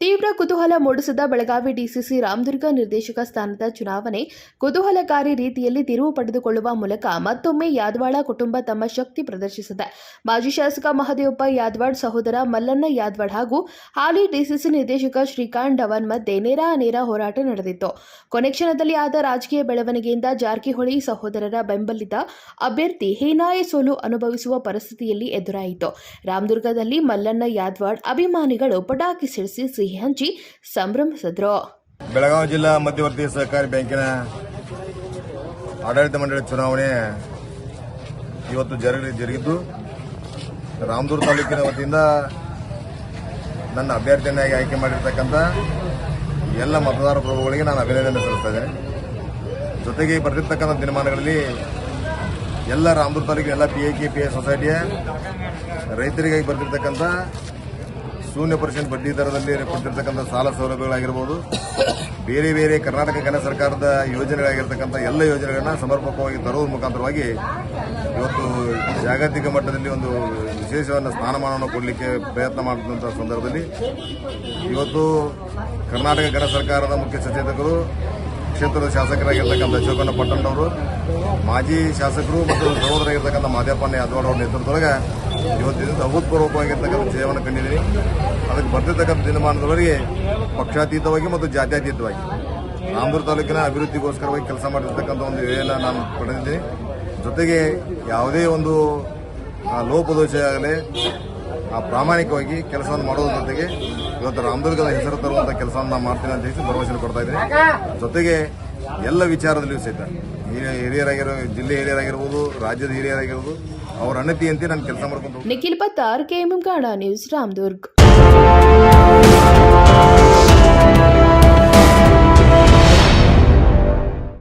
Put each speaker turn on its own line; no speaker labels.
ತೀವ್ರ ಕುತೂಹಲ ಮೂಡಿಸಿದ ಬೆಳಗಾವಿ ಡಿಸಿಸಿ ರಾಮದುರ್ಗ ನಿರ್ದೇಶಕ ಸ್ಥಾನದ ಚುನಾವಣೆ ಕುತೂಹಲಕಾರಿ ರೀತಿಯಲ್ಲಿ ತಿರುವು ಪಡೆದುಕೊಳ್ಳುವ ಮೂಲಕ ಮತ್ತೊಮ್ಮೆ ಯಾದವಾಡ ಕುಟುಂಬ ತಮ್ಮ ಶಕ್ತಿ ಪ್ರದರ್ಶಿಸಿದೆ. ಮಾಜಿ ಶಾಸಕ ಮಹದೇವಪ್ಪ ಯಾದವಾಡ್ ಸಹೋದರ ಮಲ್ಲಣ್ಣ ಯಾದವಾಡ್ ಹಾಗೂ ಹಾಲಿ ಡಿಸಿಸಿ ನಿರ್ದೇಶಕ ಶ್ರೀಕಾಂತ್ ಧವನ್ ಮಧ್ಯೆ ನೇರಾನೇರ ಹೋರಾಟ ನಡೆದಿತ್ತು. ಕೊನೆ ಕ್ಷಣದಲ್ಲಿ ಆದ ರಾಜಕೀಯ ಬೆಳವಣಿಗೆಯಿಂದ ಜಾರಕಿಹೊಳಿ ಸಹೋದರರ ಬೆಂಬಲಿತ ಅಭ್ಯರ್ಥಿ ಹೀನಾಯ ಸೋಲು ಅನುಭವಿಸುವ ಪರಿಸ್ಥಿತಿಯಲ್ಲಿ ಎದುರಾಯಿತು. ರಾಮದುರ್ಗದಲ್ಲಿ ಮಲ್ಲಣ್ಣ ಯಾದವಾಡ್ ಅಭಿಮಾನಿಗಳು ಪಟಾಕಿ ಸಿಡಿಸಿ ಸಿಹಿ ಹಂಚಿ ಸಂಭ್ರಮಿಸಿದ್ರು
ಬೆಳಗಾವಿ ಜಿಲ್ಲಾ ಮಧ್ಯವರ್ತಿ ಸಹಕಾರಿ ಬ್ಯಾಂಕಿನ ಆಡಳಿತ ಮಂಡಳಿ ಚುನಾವಣೆ ಇವತ್ತು ಜರುಗಿ ಜರುಗಿದ್ದು ರಾಮದೂರು ತಾಲೂಕಿನ ವತಿಯಿಂದ ನನ್ನ ಅಭ್ಯರ್ಥಿಯನ್ನಾಗಿ ಆಯ್ಕೆ ಮಾಡಿರ್ತಕ್ಕಂಥ ಎಲ್ಲ ಮತದಾರ ಪ್ರಭುಗಳಿಗೆ ನಾನು ಅಭಿನಂದನೆ ಸಲ್ಲಿಸ್ತಾ ಜೊತೆಗೆ ಬರೆದಿರ್ತಕ್ಕಂಥ ದಿನಮಾನಗಳಲ್ಲಿ ಎಲ್ಲ ರಾಮದೂರು ತಾಲೂಕಿನ ಎಲ್ಲ P A K P A ಸೊಸೈಟಿಯ ರೈತರಿಗಾಗಿ ಬರೆದಿರ್ತಕ್ಕಂಥ ಶೂನ್ಯ ಪರ್ಸೆಂಟ್ ಬಡ್ಡಿ ದರದಲ್ಲಿ ಕೊಟ್ಟಿರ್ತಕ್ಕಂಥ ಸಾಲ ಸೌಲಭ್ಯಗಳಾಗಿರ್ಬೋದು. ಬೇರೆ ಬೇರೆ ಕರ್ನಾಟಕ ಕೇಂದ್ರ ಸರ್ಕಾರದ ಯೋಜನೆಗಳಾಗಿರ್ತಕ್ಕಂಥ ಎಲ್ಲ ಯೋಜನೆಗಳನ್ನ ಸಮರ್ಪಕವಾಗಿ ತರುವ ಮುಖಾಂತರವಾಗಿ ಇವತ್ತು ಜಾಗತಿಕ ಮಟ್ಟದಲ್ಲಿ ಒಂದು ವಿಶೇಷವಾದ ಸ್ಥಾನಮಾನವನ್ನು ಕೊಡಲಿಕ್ಕೆ ಪ್ರಯತ್ನ ಮಾಡಿದಂಥ ಸಂದರ್ಭದಲ್ಲಿ ಇವತ್ತು ಕರ್ನಾಟಕ ಕೇಂದ್ರ ಸರ್ಕಾರದ ಮುಖ್ಯ ಸಚೇತಕರು ಕ್ಷೇತ್ರದ ಶಾಸಕರಾಗಿರ್ತಕ್ಕಂಥ ಶಿವಕಣ್ಣ ಪಟ್ಟಣ್ಣವರು, ಮಾಜಿ ಶಾಸಕರು ಮತ್ತು ಸಹೋದರಾಗಿರ್ತಕ್ಕಂಥ ಮಾದೇವಪ್ಪನ ಯಾದವಾಡ ಅವರ ನೇತೃತ್ವದೊಳಗೆ ಇವತ್ತಿನಿಂದ ಅಭೂತಪೂರ್ವಕವಾಗಿರ್ತಕ್ಕಂಥ ಜಯವನ್ನು ಕಂಡಿದ್ದೀನಿ ಅದಕ್ಕೆ ಬರ್ತಿರ್ತಕ್ಕಂಥ ದಿನಮಾನದವರಿಗೆ ಪಕ್ಷಾತೀತವಾಗಿ ಮತ್ತು ಜಾತ್ಯತೀತವಾಗಿ ರಾಮದೂರು ತಾಲೂಕಿನ ಅಭಿವೃದ್ಧಿಗೋಸ್ಕರವಾಗಿ ಕೆಲಸ ಮಾಡಿರ್ತಕ್ಕಂಥ ಒಂದು ಯೋಜನೆ ನಾನು ಪಡೆದಿದ್ದೀನಿ. ಜೊತೆಗೆ ಯಾವುದೇ ಒಂದು ಲೋಪದೋಷ ಆಗಲಿ ಆ ಪ್ರಾಮಾಣಿಕವಾಗಿ ಕೆಲಸವನ್ನು ಮಾಡೋದ್ರ ಜೊತೆಗೆ ಇವತ್ತು ರಾಮದುರ್ಗದ ಹೆಸರು ತರುವಂಥ ಕೆಲಸವನ್ನು ನಾನು ಮಾಡ್ತೀನಿ ಅಂತ ಹೇಳಿ ಭರವಸೆ ಕೊಡ್ತಾ ಇದ್ದೀನಿ. ಜೊತೆಗೆ ಎಲ್ಲ ವಿಚಾರದಲ್ಲಿಯೂ ಸಹಿತ ಹಿರಿಯ ಹಿರಿಯರಾಗಿರೋ ಜಿಲ್ಲೆ ಹಿರಿಯರಾಗಿರ್ಬೋದು, ರಾಜ್ಯದ ಹಿರಿಯರಾಗಿರ್ಬೋದು, ಅವರ ಅನತಿಯಂತೆ ನಾನು ಕೆಲಸ ಮಾಡ್ಕೊಂಡು
ನಿಖಿಲ್ ಪತ್ತಾರ್ ಕೆಎಂಎಂ ಕಾಡ ನ್ಯೂಸ್ ರಾಮದುರ್ಗ್